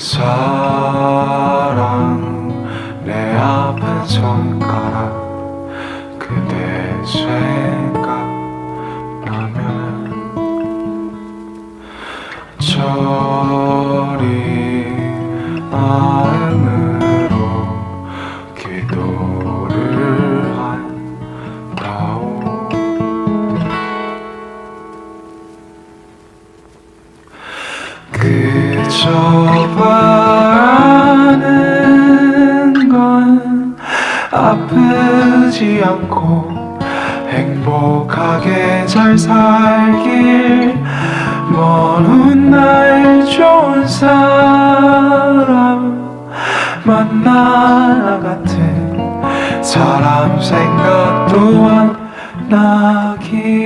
사랑 내 아픈 손가락 그대 생각나면 저리 마음으 바라는 건 아프지 않고 행복하게 잘 살길 먼 훗날 좋은 사람 만나 같은 사람 생각 또한 나길